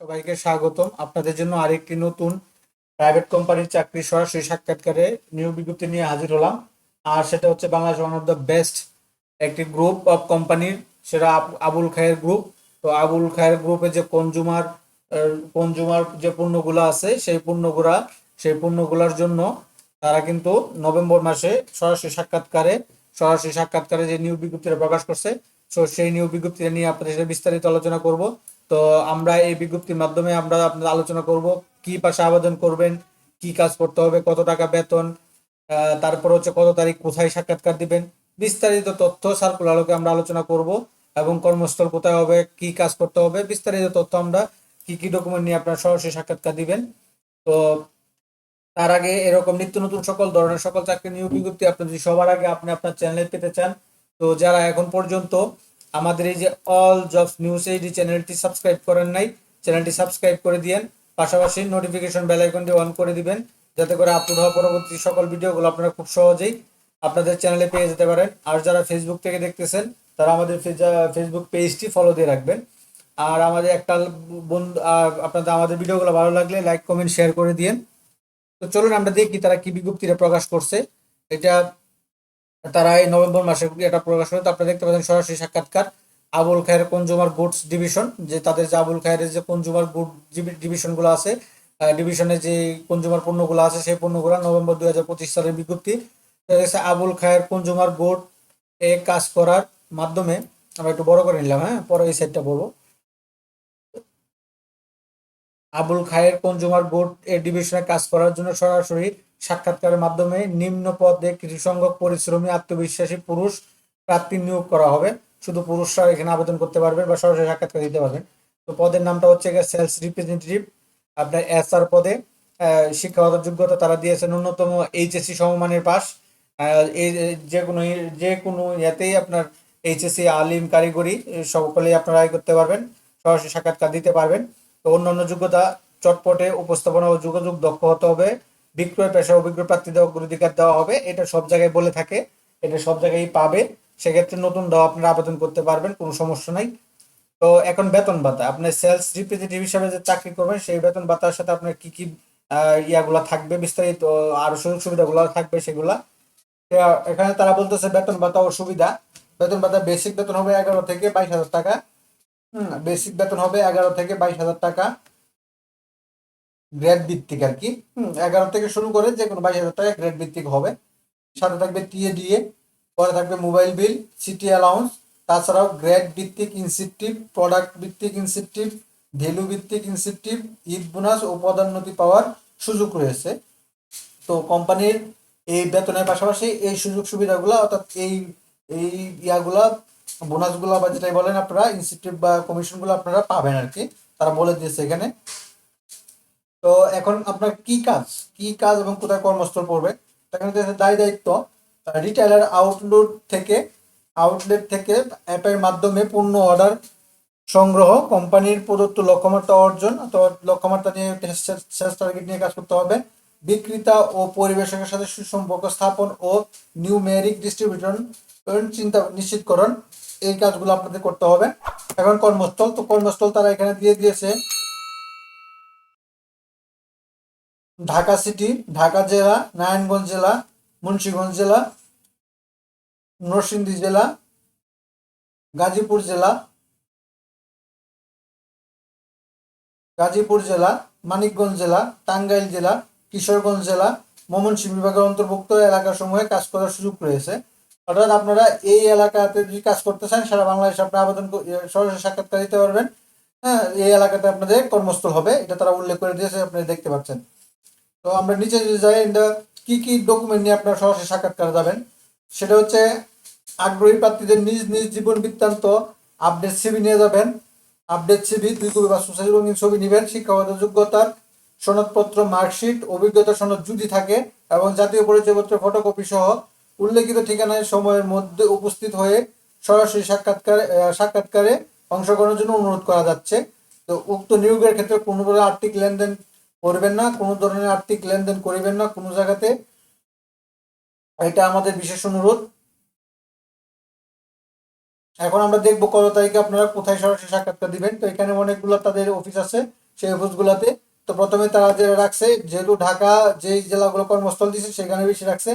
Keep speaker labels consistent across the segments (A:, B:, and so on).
A: সবাইকে স্বাগতম। আপনাদের জন্য আরেকটি নতুন প্রাইভেট কোম্পানির চাকরি সরাসরি সাক্ষাৎকারে নিয়োগ বিজ্ঞপ্তি নিয়ে হাজির হলাম। আর সেটা হচ্ছে Bangladesh one of the best একটি গ্রুপ অফ কোম্পানির সেটা আবুল খায়ের গ্রুপ তো আবুল খায়ের গ্রুপে যে কনজুমার কনজুমার যে পণ্যগুলো আছে, সেই পণ্যগুলা, সেই পণ্যগুলোর জন্য তারা কিন্তু নভেম্বর মাসে সরাসরি সাক্ষাৎকারে সরাসরি সাক্ষাৎকারে যে নিয়োগ বিজ্ঞপ্তিটা প্রকাশ করছে, তো সেই নিয়োগ বিজ্ঞপ্তিটা নিয়ে আপনাদের সাথে বিস্তারিত আলোচনা করব। তো আমরা এই বিজ্ঞপ্তির মাধ্যমে আমরা আপনাদের আলোচনা করব, কি পাশে আবেদন করবেন, কি কাজ করতে হবে, কত টাকা বেতন তারপর হচ্ছে কত তারিখ, কোথায় সাক্ষাৎকার দিবেন, বিস্তারিত তথ্য সার্কুলার আলোকে আমরা আলোচনা করব এবং কর্মস্থল কোথায় হবে, কি কাজ করতে হবে, বিস্তারিত তথ্য আমরা কি কি ডকুমেন্ট নিয়ে আপনারা সরাসরি সাক্ষাৎকার দিবেন। তো তার আগে এরকম নিত্য নতুন সকল ধরনের সকল চাকরি নিয়োগ বিজ্ঞপ্তি আপনি যদি সবার আগে আপনি আপনার চ্যানেলে পেতে চান, তো যারা এখন পর্যন্ত আমাদের এই যে অল জবস নিউজ এইডি চ্যানেলটি সাবস্ক্রাইব করেন নাই চ্যানেলটি সাবস্ক্রাইব করে দিয়েন, পাশাপাশি নোটিফিকেশন বেল আইকনটি অন করে দিবেন, যাতে করে আপলোড হওয়া পরবর্তী সকল ভিডিওগুলো আপনারা খুব সহজেই আপনাদের চ্যানেলে পেয়ে যেতে পারেন। আর যারা ফেসবুক থেকে দেখতেছেন, তারা আমাদের ফেসবুক পেজটি ফলো দিয়ে রাখবেন। আর আমাদের একটা বন্ধু আপনাদের, আমাদের ভিডিওগুলো ভালো লাগলে লাইক কমেন্ট শেয়ার করে দিয়েন। তো চলুন আমরা দেখি তারা কি বিজ্ঞপ্তিটা প্রকাশ করছে। এটা তারা এই নভেম্বর মাসে এটা প্রকাশ করে। আপনারা দেখতে পাচ্ছেন সরাসরি সাক্ষাৎকার। Abul Khair consumer goods division, যে তাদের যে আবুল খায়ের যে কনজুমার গুড ডিভিশনগুলো আছে ডিভিশনে যে কনজুমার পণ্যগুলো আছে, সেই পণ্যগুলো নভেম্বর দুই হাজার পঁচিশ সালের বিজ্ঞপ্তি। আবুল খায়ের কনজুমার গুড এ কাজ করার মাধ্যমে, আমরা একটু বড় করে নিলাম হ্যাঁ? পরে এই সাইডটা বলব। আবুল খায়ের কনজুমার বোর্ড এর ডিভিশনে কাজ করার জন্য সরাসরি সাক্ষাৎকারের মাধ্যমে নিম্ন পদে কিছু সংখ্যক পরিশ্রমী আত্মবিশ্বাসী পুরুষ প্রার্থী নিয়োগ করা হবে। শুধু পুরুষরা এখানে আবেদন করতে পারবেন বা সরাসরি সাক্ষাৎকার দিতে পারবেন। তো পদের নামটা হচ্ছে সেলস রিপ্রেজেন্টেটিভ। আপনার এস আর পদে শিক্ষাগত যোগ্যতা তারা দিয়েছে ন্যূনতম এইচএসসি সমমানের পাস যে কোনো যে কোনো ইয়াতেই আপনার এইচএসসি, আলিম, কারিগরি সকলেই আপনারা আয় করতে পারবেন, সরাসরি সাক্ষাৎকার দিতে পারবেন। তো অন্যান্য যোগ্যতা চটপটে উপস্থাপনা ও যোগাযোগ দক্ষ হতে হবে। বিক্রয় পেশা অভিজ্ঞ প্রার্থীদের অগ্রাধিকার দেওয়া হবে, এটা সব জায়গায় বলে থাকে, এটা সব জায়গায় পাবে, সেক্ষেত্রে নতুন দেওয়া আপনারা আবেদন করতে পারবেন, কোনো সমস্যা নাই। তো এখন বেতন ভাতা আপনি সেলস রিপ্রেজেন্টেটিভ হিসাবে যে চাকরি করবেন, সেই বেতন ভাতার সাথে আপনার কি কি ইয়াগুলা থাকবে বিস্তারিত, আরও সুযোগ সুবিধাগুলো থাকবে সেগুলা। এখানে তারা বলতেছে বেতন ভাতা ও সুবিধা বেতন ভাতা বেসিক বেতন হবে এগারো থেকে বাইশ হাজার টাকা। হুম বেসিক বেতন হবে এগারো থেকে বাইশ হাজার টাকা। গ্রেড ভিত্তিক আর কি। এগারো থেকে শুরু করে যে কোনো বাইশ হাজার টাকা গ্রেড ভিত্তিক হবে। সাথে থাকবে টিএডিএ, পরে থাকবে মোবাইল বিল সিটি অ্যালাউন্স তাছাড়াও গ্রেড ভিত্তিক ইনসেন্টিভ প্রোডাক্ট ভিত্তিক ইনসেন্টিভ ভ্যালু ভিত্তিক ইনসেন্টিভ ঈদ বোনাস ও পদোন্নতি পাওয়ার সুযোগ রয়েছে। তো কোম্পানির এই বেতনের পাশাপাশি এই সুযোগ সুবিধাগুলো, অর্থাৎ এই এই ইয়াগুলা বোনাসগুলো বা যেটাই বলেন আপনারা ইনসেন্টিভ বা কমিশনগুলো আপনারা পাবেন আর কি। তারা বলে দিয়েছে এখানে। তো এখন আপনার কি কাজ? কি কাজ এবং কোথায় কর্মস্থল পড়বে? দায় দায়িত্ব। রিটেলার আউটলেট থেকে আউটলেট থেকে অ্যাপের মাধ্যমে পণ্য অর্ডার সংগ্রহ কোম্পানির প্রদত্ত লক্ষ্যমাত্রা অর্জন অথবা লক্ষ্যমাত্রা নিয়ে সেলস টার্গেট নিয়ে কাজ করতে হবে। বিক্রেতা ও পরিবেশকের সাথে সুসম্পর্ক স্থাপন ও নিউমেরিক ডিস্ট্রিবিউশন চিন্তা নিশ্চিতকরণ, এই কাজগুলো আপনাদের করতে হবে। এখন কর্মস্থল, তো কর্মস্থল তারা এখানে দিয়ে দিয়েছে। ঢাকা সিটি, ঢাকা জেলা, নারায়ণগঞ্জ জেলা, মুন্সিগঞ্জ জেলা, নরসিংদী জেলা, গাজীপুর জেলা গাজীপুর জেলা, মানিকগঞ্জ জেলা, টাঙ্গাইল জেলা, কিশোরগঞ্জ জেলা, ময়মনসিংহ বিভাগের অন্তর্ভুক্ত এলাকাসমূহে কাজ করার সুযোগ রয়েছে। অর্থাৎ আপনারা এই এলাকাতে যদি কাজ করতে চান, সারা বাংলাদেশে আপনি আবেদন সরাসরি সাক্ষাৎকার দিতে পারবেন। হ্যাঁ এই এলাকাতে আপনাদের কর্মস্থল হবে। এটা তারা উল্লেখ করে দিয়েছে, আপনি দেখতে পাচ্ছেন। তো আমরা নিচে যদি যাই, এটা কি কি ডকুমেন্ট নিয়ে আপনারা সরাসরি সাক্ষাৎকার যাবেন? সেটা হচ্ছে আগ্রহী প্রার্থীদের নিজ নিজ জীবন বৃত্তান্ত আপডেট সিবি নিয়ে যাবেন। আপডেট সিবি দুই কপি বা সোসাইটি রঙিন ছবি নেবেন, শিক্ষাগত যোগ্যতার সনদপত্র, মার্কশিট, অভিজ্ঞতা সনদ যদি থাকে, এবং জাতীয় পরিচয়পত্রের ফটোকপি সহ উল্লেখিত ঠিকানায় সময়ের মধ্যে উপস্থিত হয়ে সরাসরি সাক্ষাৎকার সাক্ষাৎকারে অংশগ্রহণের জন্য অনুরোধ করা যাচ্ছে। তো উক্ত নিয়োগের ক্ষেত্রে কোনো আর্থিক লেনদেন করবেন না, কোনো ধরনের আর্থিক লেনদেন করিবেন না, কোনো জায়গাতে। এটা আমাদের বিশেষ অনুরোধ। এখন আমরা দেখব কত তারিখে আপনারা কোথায় সরাসরি সাক্ষাৎকার দিবেন। তো এখানে অনেকগুলো তাদের অফিস আছে, সেই অফিসগুলোতে। তো প্রথমে তারা যেটা রাখছে, যেহেতু ঢাকা যেই জেলাগুলো কর্মস্থল দিচ্ছে সেখানে বেশি রাখছে।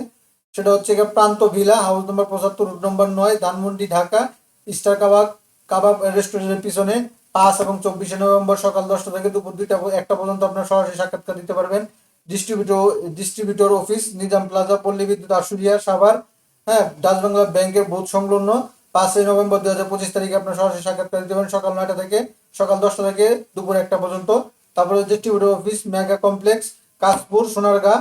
A: সেটা হচ্ছে প্রান্ত ভিলা, হাউস নম্বর পঁচাত্তর, রুট নম্বর নয়, Dhanmondi, Dhaka, star kabab kabab রেস্টুরেন্টের পিছনে। পাঁচ এবং চব্বিশে নভেম্বর সকাল দশটা থেকে দুপুর দুইটা একটা পর্যন্ত আপনার সরাসরি সাক্ষাৎকার দিতে পারবেন। Distributor distributor office Nizam plaza Palli Bidyut Ashulia, Savar. হ্যাঁ ডাচ বাংলা ব্যাংকের বুথ সংলগ্ন। পাঁচই নভেম্বর দুই হাজার পঁচিশ তারিখে আপনার সরাসরি সাক্ষাৎকার দিতে পারেন সকাল নয়টা থেকে, সকাল দশটা থেকে দুপুর একটা পর্যন্ত। তারপরে distributor office mega complex Kashpur, Sonargaon,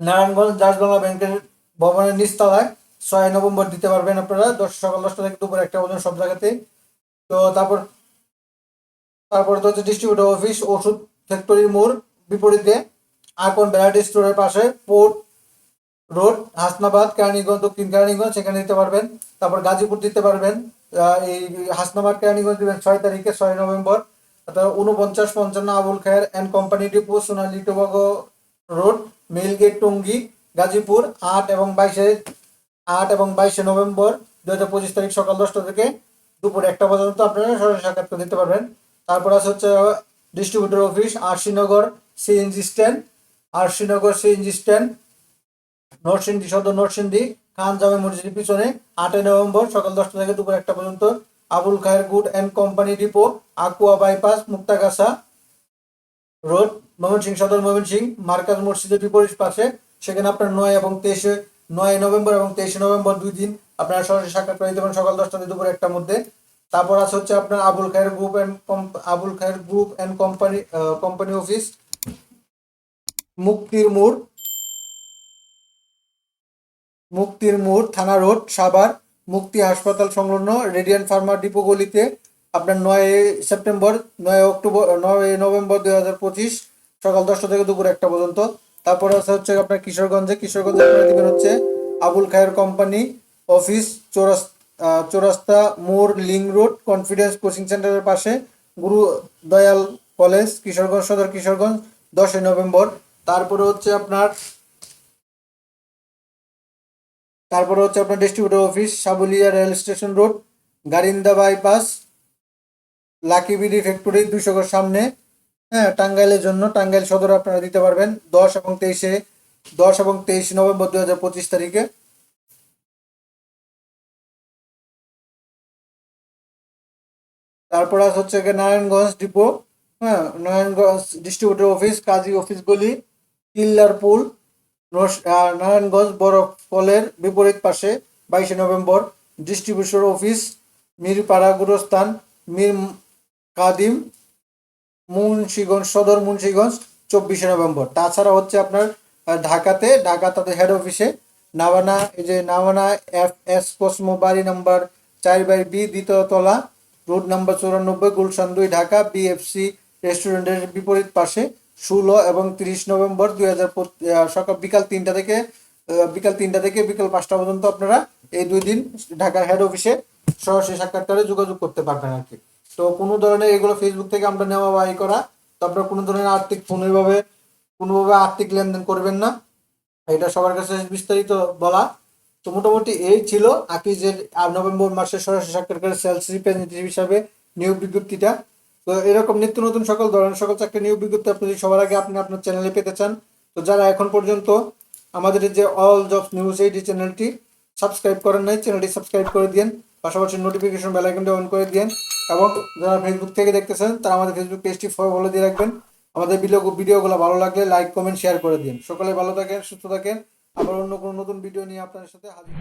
A: Narayanganj, Dutch Bangla ব্যাংকের ভবনের নিচতলায়। ছয় নভেম্বর দিতে পারবেন আপনারা। দশ সকাল দশটা থেকে দুপুর একটা পর্যন্ত সব জায়গাতে তো তারপর তারপরে তো হচ্ছে ডিস্ট্রিবিউটর অফিস ওষুধ ফ্যাক্টরির মোড় বিপরীতে আকন ভ্যারাইটি স্টোরের পাশে পোর্ট রোড হাসনাবাদ, কেরানীগঞ্জ, দক্ষিণ কেরানীগঞ্জ, সেখানে দিতে পারবেন। তারপর গাজীপুর দিতে পারবেন। এই হাসনাবাদ, কেরানীগঞ্জ দিবেন ছয় তারিখে, ছয় নভেম্বর। তারপর উনপঞ্চাশ পঞ্চান্ন Abul Khair and company depot Sonali Tobago road মেলগেট Tongi, Gazipur, আট এবং বাইশে, আট এবং বাইশে নভেম্বর দু হাজার পঁচিশ তারিখ সকাল দশটা থেকে দুপুর একটা পর্যন্ত আপনারা সরাসরি সাক্ষাৎকার দিতে পারবেন। তারপর আছে হচ্ছে distributor office Arshinagar CNG stand Arshinagar CNG stand Narsingdi Sadar Narsingdi Khan জামে মসজিদের পিছনে, আটই নভেম্বর সকাল দশটা থেকে দুপুর একটা পর্যন্ত Abul Khair good and company depot Akua bypass Muktagacha road Mymensingh Sadar Mymensingh মার্কাজ মসজিদের বিপরীত পাশে, সেখানে আপনার নয় এবং তেইশে, নয় নভেম্বর এবং তেইশে নভেম্বর দুই দিন আপনারা সরাসরি সাক্ষাৎ দিতে পারেন সকাল দশটা থেকে দুপুর একটার মধ্যে। তারপর আছে হচ্ছে আপনার Abul Khair group and Abul Khair group and company company office মুক্তির মোড় মুক্তির মোড় থানা রোড সাভার মুক্তি হাসপাতাল সংলগ্ন রেডিয়ান ফার্মা ডিপো গলিতে আপনার নয় সেপ্টেম্বর নয় অক্টোবর নয় নভেম্বর দুই হাজার পঁচিশ সকাল দশটা থেকে দুপুর একটা পর্যন্ত। তারপরে আছে হচ্ছে আপনার কিশোরগঞ্জে কিশোরগঞ্জে হচ্ছে আবুল খায়ের কোম্পানি অফিস চৌরাস আহ, চৌরাস্তা মোর লিং রোড, কনফিডেন্স কোচিং সেন্টারের পাশে গুরু দয়াল কলেজ, কিশোরগঞ্জ, সদর কিশোরগঞ্জ, দশই নভেম্বর। তারপরে হচ্ছে আপনার, তারপরে হচ্ছে আপনার distributor office Sabulia rail station road Garinda bypass lucky BD factory দুশো গজ সামনে। হ্যাঁ টাঙ্গাইলের জন্য, টাঙ্গাইল সদর আপনারা দিতে পারবেন। দশ এবং তেইশে, দশ এবং তেইশে নভেম্বর দু হাজার পঁচিশ তারিখে। তারপর হচ্ছে গিয়ে নারায়ণগঞ্জ ডিপো হ্যাঁ নারায়ণগঞ্জ ডিস্ট্রিবিউটর অফিস কাজী অফিসগুলি কিল্লারপুল নারায়ণগঞ্জ বড় কলের বিপরীত পাশে বাইশে নভেম্বর ডিস্ট্রিবিউশন অফিস মিরপাড়া গুরস্থান, মির কাদিম, মুন্সিগঞ্জ, সদর মুন্সিগঞ্জ, চব্বিশে নভেম্বর। তাছাড়া হচ্ছে আপনার ঢাকাতে, ঢাকা তাদের হেড অফিসে নাভানা এই যে নাভানা এফ এস কসমো বাড়ি নাম্বার চার বাই বি দ্বিতীয় তলা রোড নাম্বার চৌরানব্বই, গুলশান দুই, ঢাকা বিএফসি রেস্টুরেন্টের বিপরীত পাশে ষোলো এবং তিরিশ নভেম্বর দুই হাজার সকাল বিকাল তিনটা থেকে বিকাল তিনটা থেকে বিকাল পাঁচটা পর্যন্ত আপনারা এই দুই দিন ঢাকার হেড অফিসে সরাসরি সাক্ষাৎকারে যোগাযোগ করতে পারবেন আর কি। তো কোনো ধরনের এগুলো ফেসবুক থেকে আমরা নেওয়া বা করা, তো আপনারা কোনো ধরনের আর্থিক কোনোভাবে কোনোভাবে আর্থিক লেনদেন করবেন না। এটা সবার কাছে বিস্তারিত বলা। তো মোটামুটি এই ছিল আকিজের নভেম্বর মাসের সরাসরি সাক্ষাৎকারের সেলস রিপ্রেজেন্টেটিভ হিসাবে নিয়োগ বিজ্ঞপ্তিটা। তো এরকম নিত্য নতুন সকল ধরনের, সকল চাকরি নিয়োগ বিজ্ঞপ্তি আপনি যদি সবার আগে আপনি আপনার চ্যানেলে পেতে চান, তো যারা এখন পর্যন্ত আমাদের যে অল জব নিউজ এইটি চ্যানেলটি সাবস্ক্রাইব করেন নাই চ্যানেলটি সাবস্ক্রাইব করে দিন পাশাপাশি নোটিফিকেশন বেল আইকনটা অন করে দিন এবং যারা ফেসবুক থেকে দেখতেছেন, তারা আমাদের ফেসবুক পেজটি ফলো দিয়ে রাখবেন। আমাদের ভিডিও ভিডিওগুলো ভালো লাগলে লাইক কমেন্ট শেয়ার করে দিন সকলে ভালো থাকেন, সুস্থ থাকেন। আবার অন্য কোনো নতুন ভিডিও নিয়ে আপনাদের সাথে হাজির।